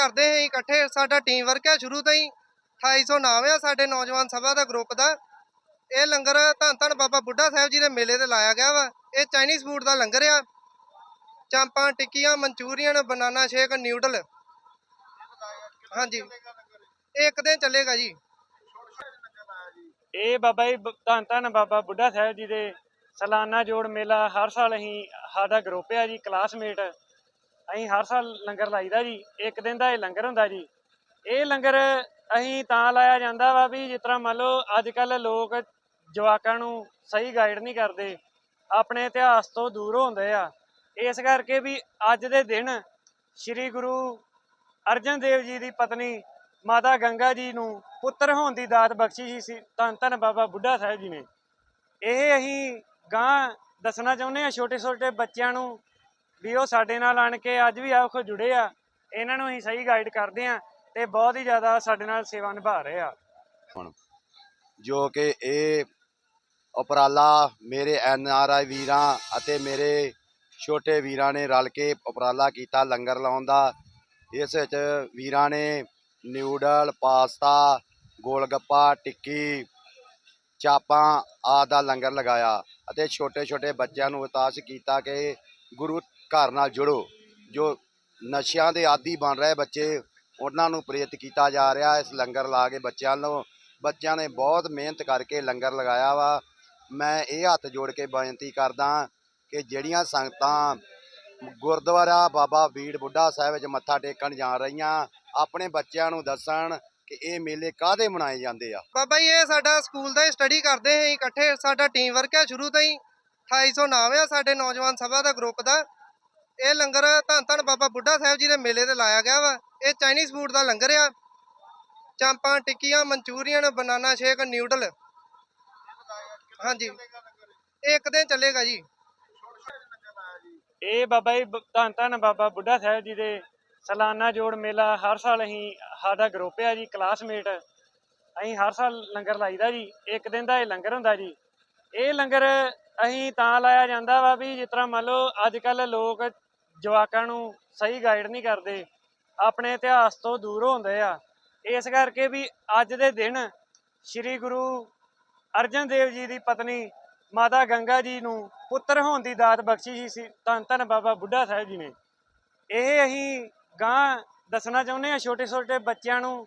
ਕਰਦੇ ਹਾਂ ਇਕੱਠੇ। ਸਾਡਾ ਟੀਮ ਵਰਕ ਹੈ ਸ਼ੁਰੂ ਤੋਂ ਹੀ। 2800 ਨਾਮ ਆ ਸਾਡੇ ਨੌਜਵਾਨ ਸਭਾ ਦਾ ਗਰੁੱਪ ਦਾ। ਇਹ ਲੰਗਰ ਧੰਨ ਧੰਨ ਬਾਬਾ ਬੁੱਢਾ ਸਾਹਿਬ ਜੀ ਦੇ ਮੇਲੇ ਤੇ ਲਾਇਆ ਗਿਆ ਵਾ। ਇਹ ਚਾਈਨੀਜ਼ ਫੂਡ ਦਾ ਲੰਗਰ ਆ। ਚਾਂਪਾਂ, ਟਿੱਕੀਆਂ, ਮਨਚੂਰੀਅਨ, ਬਨਾਨਾ ਸ਼ੇਕ ਨਿਊਡਲ ਹਾਂਜੀ। ਇਹ ਇੱਕ ਦਿਨ ਚੱਲੇਗਾ ਜੀ। ਇਹ ਬਾਬਾ ਜੀ ਧੰਨ ਧੰਨ ਬਾਬਾ ਬੁੱਢਾ ਸਾਹਿਬ ਜੀ ਦੇ ਸਾਲਾਨਾ ਜੋੜ ਮੇਲਾ। ਹਰ ਸਾਲ ਅਸੀਂ ਸਾਡਾ ਗਰੁੱਪ ਆ ਜੀ ਕਲਾਸਮੇਟ ਅਸੀਂ ਹਰ ਸਾਲ ਲੰਗਰ ਲਾਈਦਾ ਜੀ, ਇੱਕ ਦਿਨ ਦਾ ਇਹ ਲੰਗਰ ਹੁੰਦਾ ਜੀ। ਇਹ ਲੰਗਰ ਅਸੀਂ ਤਾਂ ਲਾਇਆ ਜਾਂਦਾ ਵਾ ਵੀ ਜਿਸ ਤਰ੍ਹਾਂ ਮੰਨ ਲਓ ਅੱਜ ਕੱਲ ਲੋਕ ਜਵਾਕਾਂ ਨੂੰ ਸਹੀ ਗਾਈਡ ਨਹੀਂ ਕਰਦੇ, ਆਪਣੇ ਇਤਿਹਾਸ ਤੋਂ ਦੂਰ ਹੁੰਦੇ ਆ। ਇਸ ਕਰਕੇ ਵੀ ਅੱਜ ਦੇ ਦਿਨ ਸ੍ਰੀ ਗੁਰੂ ਅਰਜਨ ਦੇਵ ਜੀ ਦੀ ਪਤਨੀ ਮਾਤਾ ਗੰਗਾ ਜੀ ਨੂੰ ਪੁੱਤਰ ਹੋਣ ਦੀ ਦਾਤ ਬਖਸ਼ੀ ਸੀ, ਧੰਨ ਧੰਨ ਬਾਬਾ ਬੁੱਢਾ ਸਾਹਿਬ ਜੀ ਨੇ। ਇਹ ਅਸੀਂ ਗਾਂ ਦੱਸਣਾ ਚਾਹੁੰਦੇ ਆ ਛੋਟੇ ਛੋਟੇ ਬੱਚਿਆਂ ਨੂੰ ਵੀ ਉਹ ਸਾਡੇ ਨਾਲ ਆਣ ਕੇ ਅੱਜ ਵੀ ਆਖੋ ਜੁੜੇ ਆ। ਇਹਨਾਂ ਨੂੰ ਅਸੀਂ ਸਹੀ ਗਾਈਡ ਕਰਦੇ ਆ ਤੇ ਬਹੁਤ ਹੀ ਜ਼ਿਆਦਾ ਸਾਡੇ ਨਾਲ ਸੇਵਾ ਨਿਭਾ ਰਹੇ ਆ। ਹੁਣ ਜੋ ਕਿ ਇਹ ਉਪਰਾਲਾ ਮੇਰੇ ਐਨ ਆਰ ਆਈ ਵੀਰਾਂ ਅਤੇ ਮੇਰੇ ਛੋਟੇ ਵੀਰਾਂ ਨੇ ਰਲ ਕੇ ਉਪਰਾਲਾ ਕੀਤਾ ਲੰਗਰ ਲਾਉਣ ਦਾ। ਇਸ ਵਿੱਚ ਵੀਰਾਂ ਨੇ ਨਿਊਡਲ, ਪਾਸਤਾ, ਗੋਲਗੱਪਾ, ਟਿੱਕੀ, ਚਾਪਾਂ ਆਦਿ ਦਾ ਲੰਗਰ ਲਗਾਇਆ ਅਤੇ ਛੋਟੇ ਛੋਟੇ ਬੱਚਿਆਂ ਨੂੰ ਉਤਾਸ਼ ਕੀਤਾ ਕਿ ਗੁਰੂ ਘਰ ਨਾਲ ਜੁੜੋ। ਜੋ ਨਸ਼ਿਆਂ ਦੇ ਆਦੀ ਬਣ ਰਹੇ ਬੱਚੇ, ਉਹਨਾਂ ਨੂੰ ਪ੍ਰੇਰਿਤ ਕੀਤਾ ਜਾ ਰਿਹਾ। ਇਸ ਲੰਗਰ ਲਾ ਕੇ ਬੱਚਿਆਂ ਨੂੰ, ਬੱਚਿਆਂ ਨੇ ਬਹੁਤ ਮਿਹਨਤ ਕਰਕੇ ਲੰਗਰ ਲਗਾਇਆ ਵਾ। ਮੈਂ ਇਹ ਹੱਥ ਜੋੜ ਕੇ ਬੇਨਤੀ ਕਰਦਾ ਕਿ ਜਿਹੜੀਆਂ ਸੰਗਤਾਂ ਗੁਰਦੁਆਰਾ ਬਾਬਾ ਬੀੜ ਬੁੱਢਾ ਸਾਹਿਬ ਵਿੱਚ ਮੱਥਾ ਟੇਕਣ ਜਾ ਰਹੀਆਂ, ਆਪਣੇ ਬੱਚਿਆਂ ਨੂੰ ਦੱਸਣ ਕਿ ਇਹ ਮੇਲੇ ਕਾਹਦੇ ਮਨਾਏ ਜਾਂਦੇ ਆ। ਬਾਬਾ ਜੀ, ਇਹ ਸਾਡਾ ਸਕੂਲ ਦਾ ਸਟੱਡੀ ਕਰਦੇ ਹਾਂ ਇਕੱਠੇ। ਸਾਡਾ ਟੀਮ ਵਰਕ ਹੈ ਸ਼ੁਰੂ ਤੋਂ ਹੀ। 2800 ਨਾਮ ਆ ਸਾਡੇ ਨੌਜਵਾਨ ਸਭਾ ਦਾ ਗਰੁੱਪ ਦਾ। ਇਹ ਲੰਗਰ ਧੰਨ ਧੰਨ ਬਾਬਾ ਬੁੱਢਾ ਸਾਹਿਬ ਜੀ ਦੇ ਮੇਲੇ ਤੇ ਲਾਇਆ ਗਿਆ ਵਾ। ਇਹ ਚਾਈਨੀਜ਼ ਫੂਡ ਦਾ ਲੰਗਰ ਆ। ਚਾਂਪਾਂ, ਟਿੱਕੀਆਂ, ਮਨਚੂਰੀਅਨ, ਬਨਾਨਾ ਸ਼ੇਕ, ਨਿਊਡਲ। ਹਾਂਜੀ। ਇਹ ਇੱਕ ਦਿਨ ਚੱਲੇਗਾ ਜੀ। ਇਹ ਬਾਬਾ ਜੀ ਧੰਨ ਧੰਨ ਬਾਬਾ ਬੁੱਢਾ ਸਾਹਿਬ ਜੀ ਦੇ ਸਾਲਾਨਾ ਜੋੜ ਮੇਲਾ ਹਰ ਸਾਲ ਅਸੀਂ ਸਾਡਾ ਗਰੁੱਪ ਆ ਜੀ ਕਲਾਸਮੇਟ ਅਸੀਂ ਹਰ ਸਾਲ ਲੰਗਰ ਲਾਈਦਾ ਜੀ। ਇੱਕ ਦਿਨ ਦਾ ਇਹ ਲੰਗਰ ਹੁੰਦਾ ਜੀ। ਇਹ ਲੰਗਰ ਅਸੀਂ ਤਾਂ ਲਾਇਆ ਜਾਂਦਾ ਵਾ ਵੀ ਜਿਸ ਤਰ੍ਹਾਂ ਮੰਨ ਲਓ ਅੱਜ ਕੱਲ ਲੋਕ ਜਵਾਕਾਂ ਨੂੰ ਸਹੀ ਗਾਈਡ ਨਹੀਂ ਕਰਦੇ, ਆਪਣੇ ਇਤਿਹਾਸ ਤੋਂ ਦੂਰ ਹੁੰਦੇ ਆ। ਇਸ ਕਰਕੇ ਵੀ ਅੱਜ ਦੇ ਦਿਨ ਸ੍ਰੀ ਗੁਰੂ ਅਰਜਨ ਦੇਵ ਜੀ ਦੀ ਪਤਨੀ ਮਾਤਾ ਗੰਗਾ ਜੀ ਨੂੰ ਪੁੱਤਰ ਹੋਣ ਦੀ ਦਾਤ ਬਖਸ਼ੀ ਸੀ, ਧੰਨ ਧੰਨ ਬਾਬਾ ਬੁੱਢਾ ਸਾਹਿਬ ਜੀ ਨੇ। ਇਹ ਅਸੀਂ ਗਾਂ ਦੱਸਣਾ ਚਾਹੁੰਦੇ ਆ ਛੋਟੇ ਛੋਟੇ ਬੱਚਿਆਂ ਨੂੰ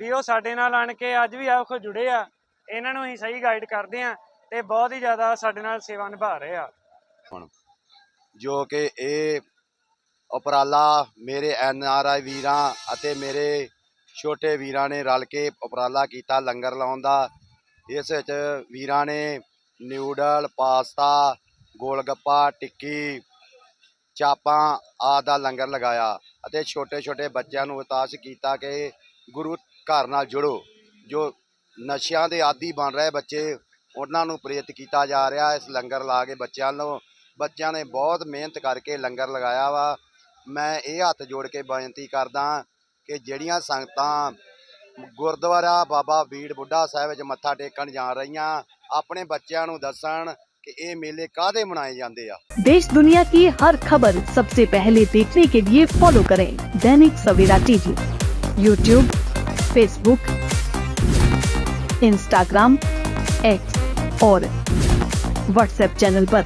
ਵੀ ਉਹ ਸਾਡੇ ਨਾਲ ਆਣ ਕੇ ਅੱਜ ਵੀ ਆਖੋ ਜੁੜੇ ਆ। ਇਹਨਾਂ ਨੂੰ ਅਸੀਂ ਸਹੀ ਗਾਈਡ ਕਰਦੇ ਆ ਤੇ ਬਹੁਤ ਹੀ ਜ਼ਿਆਦਾ ਸਾਡੇ ਨਾਲ ਸੇਵਾ ਨਿਭਾ ਰਹੇ ਆ। ਹੁਣ ਜੋ ਕਿ ਇਹ ਉਪਰਾਲਾ ਮੇਰੇ ਐਨ ਆਰ ਆਈ ਵੀਰਾਂ ਅਤੇ ਮੇਰੇ ਛੋਟੇ ਵੀਰਾਂ ਨੇ ਰਲ ਕੇ ਉਪਰਾਲਾ ਕੀਤਾ ਲੰਗਰ ਲਾਉਣ ਦਾ। ਇਸ ਵਿੱਚ ਵੀਰਾਂ ਨੇ ਨਿਊਡਲ, ਪਾਸਤਾ, ਗੋਲਗੱਪਾ, ਟਿੱਕੀ, ਚਾਪਾਂ ਆਦਿ ਦਾ ਲੰਗਰ ਲਗਾਇਆ ਅਤੇ ਛੋਟੇ ਛੋਟੇ ਬੱਚਿਆਂ ਨੂੰ ਉਤਾਸ਼ ਕੀਤਾ ਕਿ ਗੁਰੂ ਘਰ ਨਾਲ ਜੁੜੋ। ਜੋ ਨਸ਼ਿਆਂ ਦੇ ਆਦੀ ਬਣ ਰਹੇ ਬੱਚੇ, ਉਹਨਾਂ ਨੂੰ ਪ੍ਰੇਰਿਤ ਕੀਤਾ ਜਾ ਰਿਹਾ। ਇਸ ਲੰਗਰ ਲਾ ਕੇ ਬੱਚਿਆਂ ਨੂੰ, ਬੱਚਿਆਂ ਨੇ ਬਹੁਤ ਮਿਹਨਤ ਕਰਕੇ ਲੰਗਰ ਲਗਾਇਆ ਵਾ। ਮੈਂ ਇਹ ਹੱਥ ਜੋੜ ਕੇ ਬੇਨਤੀ ਕਰਦਾ ਕਿ ਜਿਹੜੀਆਂ ਸੰਗਤਾਂ ਗੁਰਦੁਆਰਾ ਬਾਬਾ ਬੀੜ ਬੁੱਢਾ ਸਾਹਿਬ ਵਿੱਚ ਮੱਥਾ ਟੇਕਣ ਜਾ ਰਹੀਆਂ ਆਪਣੇ ਬੱਚਿਆਂ ਨੂੰ ਦੱਸਣ ਕਿ ਇਹ ਮੇਲੇ ਕਾਹਦੇ ਮਨਾਏ ਜਾਂਦੇ ਆ देश दुनिया की हर खबर सबसे पहले देखने के लिए फॉलो करें Dainik Savera TV YouTube Facebook Instagram X और व्हाट्सएप चैनल पर।